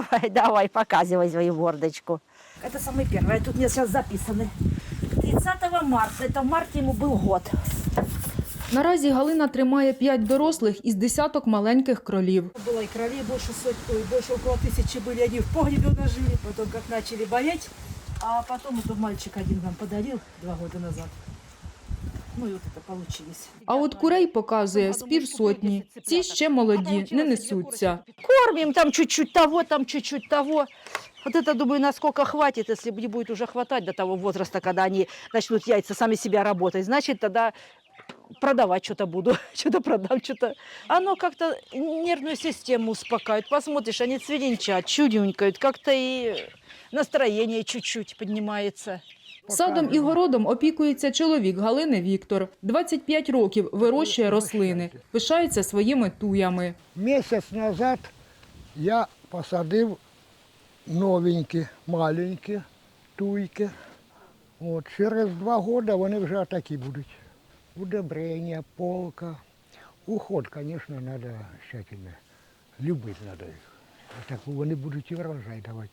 Давай, давай, показывай свою мордочку. Это самый первый. Тут мне сейчас записаны. 30 марта. Это в марте ему был год. Наразі Галина тримає п'ять дорослих із десяток маленьких кролів. Было и кролей больше сотни, ой, больше около тысячи были. Они в погребе у нас жили. Потом как начали болеть. А потом это мальчик один нам подарил два года назад. Ну и вот это получились. А от курей показує з півсотні. Ці ще молоді, не несуться. Кормим там чуть-чуть того, там чуть-чуть того. Вот это, думаю, насколько хватит, если не будет уже хватать до того возраста, когда они начнут яйца сами себя работать. Значит, тогда продавать что-то буду, что-то продам, что-то. Оно как-то нервную систему успокаивает. Посмотришь, они цвиненчат, чуденькают, как-то и настроение чуть-чуть поднимается. Садом і городом опікується чоловік Галини Віктор. 25 років вирощує рослини, пишається своїми туями. Місяць назад я посадив новенькі, маленькі туйки. От, через два роки вони вже такі будуть. Удобрення, полка. Уход, звісно, треба тщательно. Любити треба їх. Так вони будуть і врожай давати.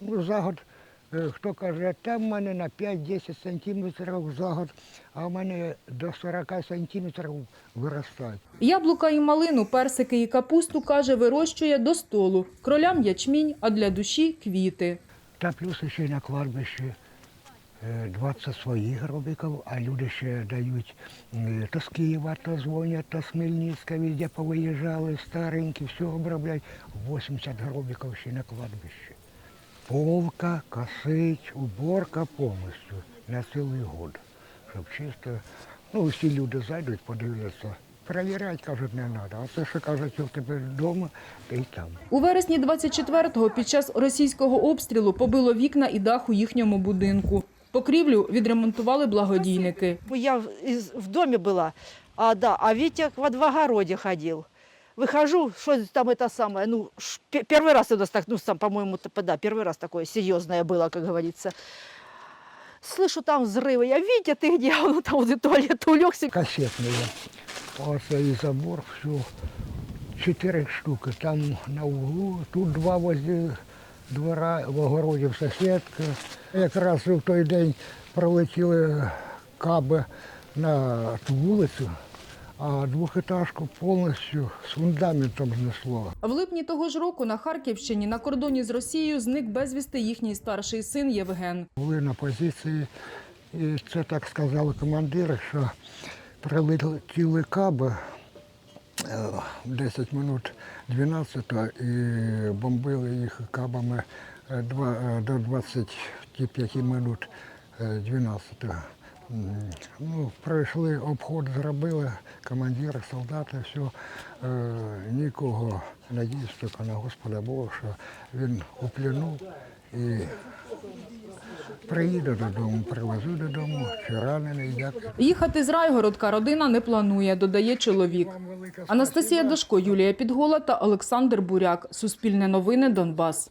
Ну, за год, хто каже, там в мене на 5-10 сантиметрів за год, а в мене до 40 сантиметрів виростають. Яблука і малину, персики і капусту, каже, вирощує до столу. Кролям ячмінь, а для душі квіти. Та плюс ще на кладбищі е, 20 своїх гробиків, а люди ще дають е, то з Києва, то дзвонять, то з Хмельницька, везде повиїжджали, старенькі, все обробляють. 80 гробиків ще на кладбищі. Полка, косить, уборка повністю на цілий год. Щоб чисто, ну всі люди зайдуть, подивляться. Перевіряти, кажуть, не треба. А це, що кажуть, у тебе вдома, та й там. У вересні 24-го під час російського обстрілу побило вікна і дах у їхньому будинку. Покрівлю відремонтували благодійники. Я в, в доме была, а, да, а Витя во дворогороде ходил. Выхожу, что там это самое, ну, ш- пе- первый раз у нас так, ну, сам, по-моему, т- да, первый раз такое серьезное было, как говорится. Слышу там взрывы, я, Витя, ты где? Он там возле туалета улегся. кассетные. Оцей забор, все, чотири штуки. Там на углу, тут два возле двора, в огороді в сусідка. Якраз в той день пролетіли каби на ту вулицю, А двохетажку повністю з фундаментом знесло. В липні того ж року на Харківщині на кордоні з Росією зник безвісти їхній старший син Євген. Були на позиції, і це так сказали командири, що прилетіли каби е, 10 минут 12 і бомбили їх кабами е, е, до 25 минут е, 12. М, Ну, пройшли обход, зробили, командири, солдати, все. Е, Нікого надіюсь тільки на Господа Бога, що він у плену і Приїду додому, привезу додому, чи ранений, як. Їхати з Райгородка родина не планує, додає чоловік. Анастасія Дашко, Юлія Підгола та Олександр Буряк. Суспільне новини Донбас.